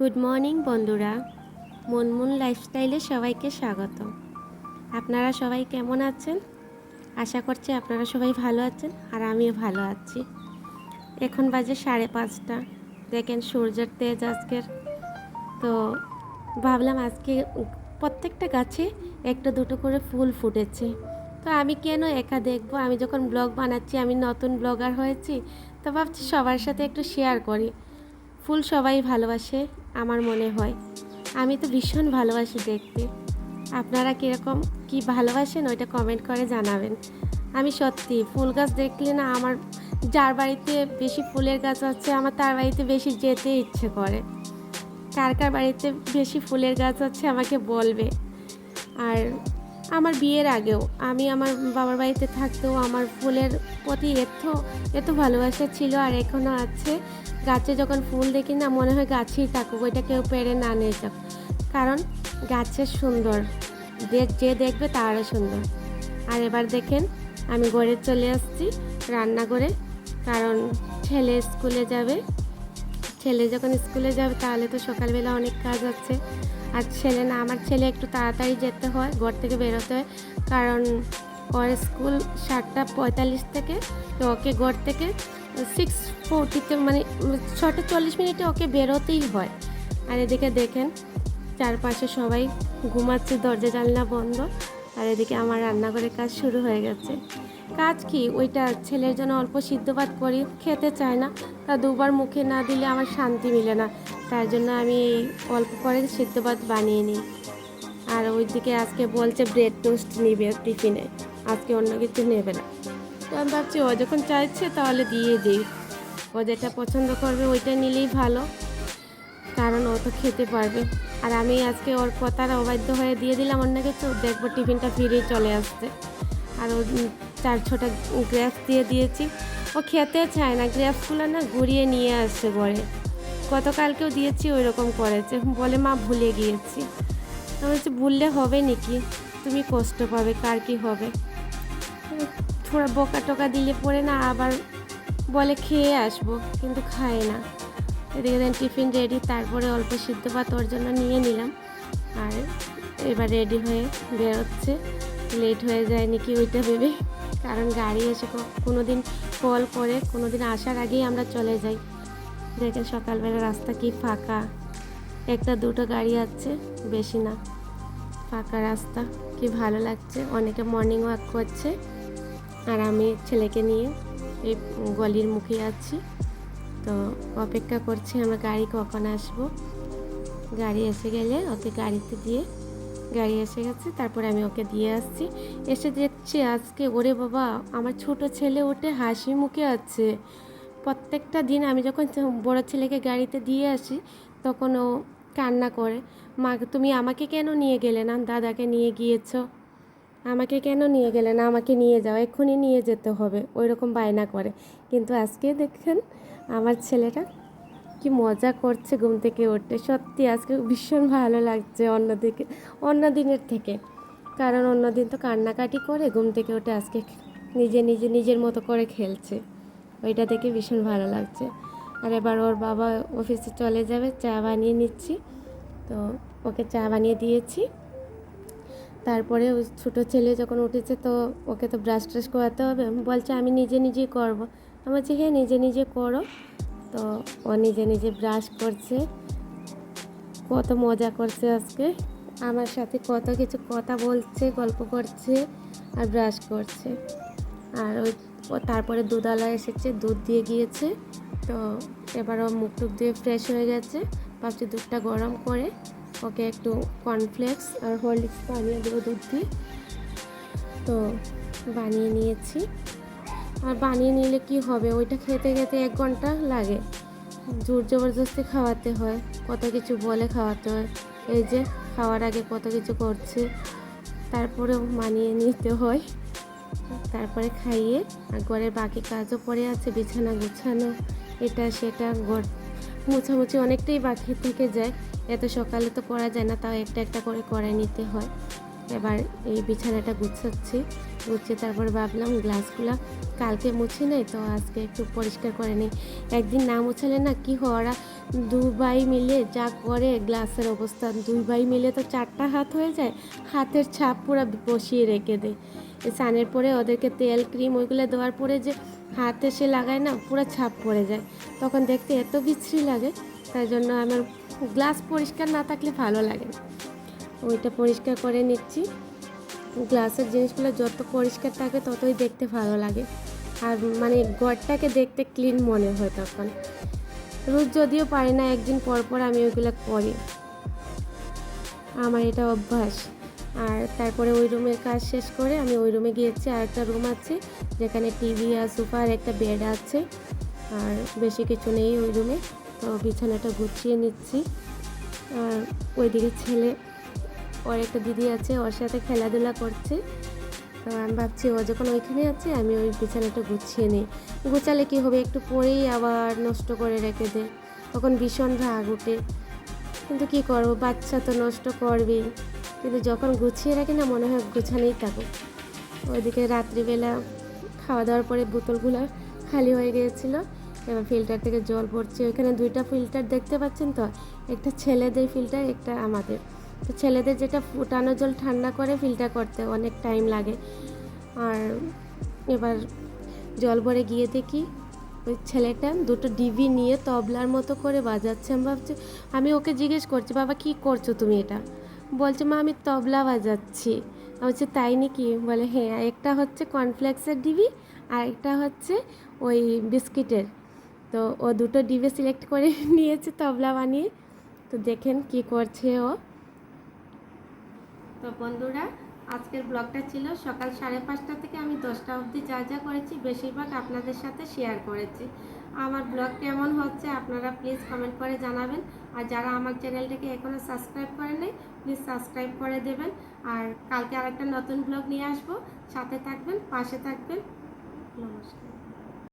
Good morning বন্ধুরা। মনমুন লাইফস্টাইলে সবাইকে স্বাগত। আপনারা সবাই কেমন আছেন? আশা করছি আপনারা সবাই ভালো আছেন আর আমিও ভালো আছি। এখন বাজে সাড়ে পাঁচটা। দেখেন সূর্যের তেজ আজকের। তো ভাবলাম আজকে প্রত্যেকটা গাছে একটা দুটো করে ফুল ফুটেছে। তো আমি কেন একা দেখব? আমি যখন ব্লগ বানাচ্ছি, আমি নতুন ব্লগার হয়েছি, তো ভাবছি সবার সাথে একটু শেয়ার করি। ফুল সবাই ভালোবাসে। আমার মনে হয়। আমি তো ভীষণ ভালোবাসি দেখতে। আপনারা কীরকম, কি ভালোবাসেন ওইটা কমেন্ট করে জানাবেন। আমি সত্যি, ফুল গাছ দেখলে না আমার, যার বাড়িতে বেশি ফুলের গাছ আছে, আমার তার বাড়িতে বেশি যেতে ইচ্ছে করে। কার কার বাড়িতে বেশি ফুলের গাছ আছে আমাকে বলবে। আর আমার বিয়ের আগেও। আমি আমার বাবার বাড়িতে থাকতেও আমার ফুলের প্রতি এত এত ভালোবাসা ছিল আর এখনও আছে। গাছে যখন ফুল দেখি না, মনে হয় গাছেই থাকুক, ওইটা কেউ পেরে না নিয়ে যাক। কারণ গাছের সুন্দর। যে দেখবে তারও সুন্দর। আর এবার দেখেন, আমি ঘরে চলে আসছি রান্না করে কারণ ছেলে স্কুলে যাবে। ছেলে যখন স্কুলে যাবে, তাহলে তো সকালবেলা অনেক কাজ আছে। আর ছেলে না, আমার ছেলে একটু তাড়াতাড়ি যেতে হয়, ঘর থেকে বেরোতে হয়। কারণ ওর স্কুল সাতটা পঁয়তাল্লিশ থেকে, তো ওকে ঘর থেকে সিক্স ফোরটিতে মানে ছটা চল্লিশ মিনিটে ওকে বেরোতেই হয়। আর এদিকে দেখেন, চারপাশে সবাই ঘুমাচ্ছে, দরজা জানলা বন্ধ। আর এদিকে আমার রান্নাঘরের কাজ শুরু হয়ে গেছে। কাজ কি? ওইটা ছেলের জন্য অল্প সিদ্ধ ভাত করি, খেতে চায় না। তা দুবার মুখে না দিলে আমার শান্তি মিলে না। তার জন্য আমি অল্প করে সিদ্ধ ভাত বানিয়ে নিই। আর ওইদিকে আজকে বলছে ব্রেড টোস্ট নিবে টিফিনে। আজকে অন্য কিছু নেবে না। তো আমি ভাবছি, ও যখন চাইছে তাহলে দিয়ে দিই। ও যেটা পছন্দ করবে ওইটা নিলেই ভালো। কারণ ও তো খেতে পারবে। আর আমি আজকে ওর কথার অবাধ্য হয়ে দিয়ে দিলাম অন্য কিছু। দেখব টিফিনটা ফিরেই চলে আসছে। আর ও চার ছটা গ্রেপস দিয়ে দিয়েছি। ও খেতে চায় না গ্রেপসগুলো না ঘুরিয়ে নিয়ে আসছে ঘরে। গতকালকেও দিয়েছি ওই রকম করেছে। বলে, মা, ভুলে গিয়েছি। আমি বলছি, ভুললে হবে নাকি? তুমি কষ্ট পাবে, কার কি হবে? থোড়া বোকা টোকা দিলে পরে না আবার বলে, খেয়ে আসব। কিন্তু খায় না। এদিকে দেন, টিফিন রেডি তারপরে অল্প সিদ্ধ ভাত ওর জন্য নিয়ে নিলাম। আর এবার রেডি হয়ে বেরোচ্ছে। লেট হয়ে যায় নাকি, ওইটা ভেবে কারণ গাড়ি এসে কোনো দিন কল করে কোনো দিন আসার আগেই আমরা চলে যাই। দেখেন সকালবেলা রাস্তা কি ফাঁকা। একটা দুটো গাড়ি আছে, বেশি না। ফাঁকা রাস্তা, কি ভালো লাগছে। অনেকে মর্নিং ওয়াক করছে। আর আমি ছেলেকে নিয়ে এই গলির মুখে আছি। তো অপেক্ষা করছি আমরা গাড়ি কখন আসব। গাড়ি এসে গেলে ওকে গাড়িতে দিয়ে গাড়ি এসে গেছে, তারপরে আমি ওকে দিয়ে আসছি। এসে দেখছি আজকে ওরে বাবা, আমার ছোট ছেলে ওঠে, হাসি মুখে আছে। প্রত্যেকটা দিন আমি যখন বড় ছেলেকে গাড়িতে দিয়ে আসি, তখন ও কান্না করে, মা, তুমি আমাকে কেন নিয়ে গেলে না? দাদাকে নিয়ে গিয়েছো। আমাকে কেন নিয়ে গেলে না? আমাকে নিয়ে যাও, এক্ষুনি নিয়ে যেতে হবে। ওই রকম বায়না করে। কিন্তু আজকে দেখেন, আমার ছেলেটা কি মজা করছে ঘুম থেকে উঠতে। সত্যি আজকে ভীষণ ভালো লাগছে অন্যদিকে অন্য দিনের থেকে। কারণ অন্য দিন তো কান্নাকাটি করে ঘুম থেকে উঠে আজকে নিজে নিজে, নিজের মতো করে খেলছে। ওইটা দেখে ভীষণ ভালো লাগছে। আর এবার ওর বাবা অফিসে চলে যাবে, চা বানিয়ে নিচ্ছি। তো ওকে চা বানিয়ে দিয়েছি। তারপরে ওই ছোটো ছেলে যখন উঠেছে তো ওকে তো ব্রাশ ট্রাশ করাতে হবে। বলছে, আমি নিজে নিজেই করব। আমি বলছি হ্যাঁ নিজে নিজে করো। তো ও নিজে নিজে ব্রাশ করছে। কত মজা করছে আজকে। আমার সাথে কত কিছু কথা বলছে, গল্প করছে আর ব্রাশ করছে। আর ওই তারপরে দুধওয়ালা এসেছে, দুধ দিয়ে গিয়েছে। তো এবার ও মুখ টুক দিয়ে ফ্রেশ হয়ে গেছে। ভাবছি দুধটা গরম করে ওকে একটু কর্নফ্লেক্স আর হরলিক্স বানিয়ে দেবো দুধ দিয়ে। তো বানিয়ে নিয়েছি। আর বানিয়ে নিলে কি হবে? ওইটা খেতে খেতে এক ঘণ্টা লাগে। জোর জবরদস্তি খাওয়াতে হয়, কত কিছু বলে খাওয়াতে হয়। এই যে, খাওয়ার আগে কত কিছু করছে, তারপরেও মানিয়ে নিতে হয়। তারপরে খাইয়ে, আর ঘরের বাকি কাজও পড়ে আছে, বিছানা গুছানো, এটা সেটা, ঘর মুছামুছি অনেকটাই বাকি থেকে যায়। এত সকালে তো করা যায় না, তাও একটা একটা করে করে নিতে হয়। এবার এই বিছানাটা গুছাচ্ছি। গুছিয়ে তারপর ভাবলাম গ্লাসগুলো কালকে মুছে নেই, তো আজকে একটু পরিষ্কার করে নিই। একদিন না মুছালে না কি হয়, ওরা দু ভাই মিলে যা করে গ্লাসের অবস্থা। দুই ভাই মিলে তো চারটা হাত হয়ে যায়, হাতের ছাপ পুরো বসিয়ে রেখে দেয়। এই স্নানের পরে ওদেরকে তেল, ক্রিম ওইগুলো দেওয়ার পরে যে হাতে সে লাগায় না, পুরো ছাপ পড়ে যায়। তখন দেখতে এত বিশ্রী লাগে, তাই জন্য আমার গ্লাস পরিষ্কার না থাকলে ভালো লাগে না। ওইটা পরিষ্কার করে নিচ্ছি। গ্লাসের জিনিসগুলো যত পরিষ্কার থাকে ততই দেখতে ভালো লাগে। আর মানে ঘরটাকে দেখতে ক্লিন মনে হয় তখন। রোজ যদিও পারি না, একদিন পর পর আমি ওইগুলো করি আমার এটা অভ্যাস। আর তারপরে ওই রুমের কাজ শেষ করে আমি ওই রুমে গিয়েছি। আর একটা রুম আছে, যেখানে টিভি আর সোফা আর একটা বেড আছে। আর বেশি কিছু নেই ওই রুমে। তো বিছানাটা গুছিয়ে নিচ্ছি। আর ওইদিকে ছেলে ওর একটা দিদি আছে, ওর সাথে খেলাধুলা করছে। তো আমি ভাবছি, ও যখন ওইখানে আছে, আমি ওই বিছানাটা গুছিয়ে নিই। গুছালে কী হবে? একটু পরেই আবার নষ্ট করে রেখে দে। তখন ভীষণ রাগ উঠে কিন্তু কি করব? বাচ্চা তো নষ্ট করবেই। কিন্তু যখন গুছিয়ে রাখি না, মনে হয় গুছানেই থাকুক ওইদিকে রাত্রিবেলা খাওয়া দাওয়ার পরে বোতলগুলো খালি হয়ে গিয়েছিল। এবার ফিল্টার থেকে জল পড়ছে। ওইখানে দুইটা ফিল্টার দেখতে পাচ্ছেন তো? একটা ছেলেদের ফিল্টার, একটা আমাদের। তো ছেলেদের যেটা ফুটানো জল ঠান্ডা করে, ফিল্টার করতে অনেক টাইম লাগে। আর এবার জল ভরে গিয়ে দেখি ওই ছেলেটা দুটো ডিবি নিয়ে তবলার মতো করে বাজাচ্ছে। আমি ভাবছি, আমি ওকে জিজ্ঞেস করছি, বাবা, কি করছ তুমি এটা? বলছে, মা, আমি তবলা বাজাচ্ছি। বলছি, তাই নাকি? বলে হ্যাঁ একটা হচ্ছে কর্নফ্লেক্সের ডিবি আর একটা হচ্ছে ওই বিস্কিটের। তো ও দুটো ডিবি সিলেক্ট করে নিয়েছে, তবলা বানিয়ে। তো দেখেন কি করছে ও। তো বন্ধুরা, আজকের ব্লগটা ছিল সকাল সাড়ে পাঁচটা থেকে আমি দশটা অবধি যা যা করেছি, বেশিরভাগ আপনাদের সাথে শেয়ার করেছি। আমার ব্লগ কেমন হচ্ছে আপনারা প্লিজ কমেন্ট করে জানাবেন। আর যারা আমার চ্যানেলটাকে এখনও সাবস্ক্রাইব করেন নাই প্লিজ সাবস্ক্রাইব করে দেবেন। আর কালকে আরেকটা নতুন ব্লগ নিয়ে আসব। সাথে থাকবেন, পাশে থাকবেন। নমস্কার।